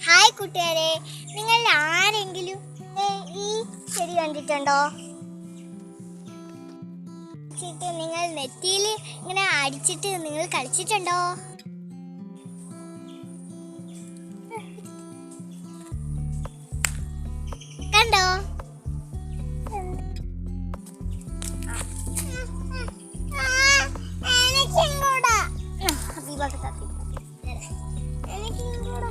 hi കൂട്ടുകാരെ നിങ്ങൾ ആരെങ്കിലും ഈ ചെടി കണ്ടിട്ടുണ്ടോ നിങ്ങൾ നെറ്റിയിൽ ഇങ്ങനെ അടിച്ചിട്ട് നിങ്ങൾ കളിച്ചിട്ടുണ്ടോ കണ്ടോ എനിക്കും കൂടെ എനിക്കും കൂടെ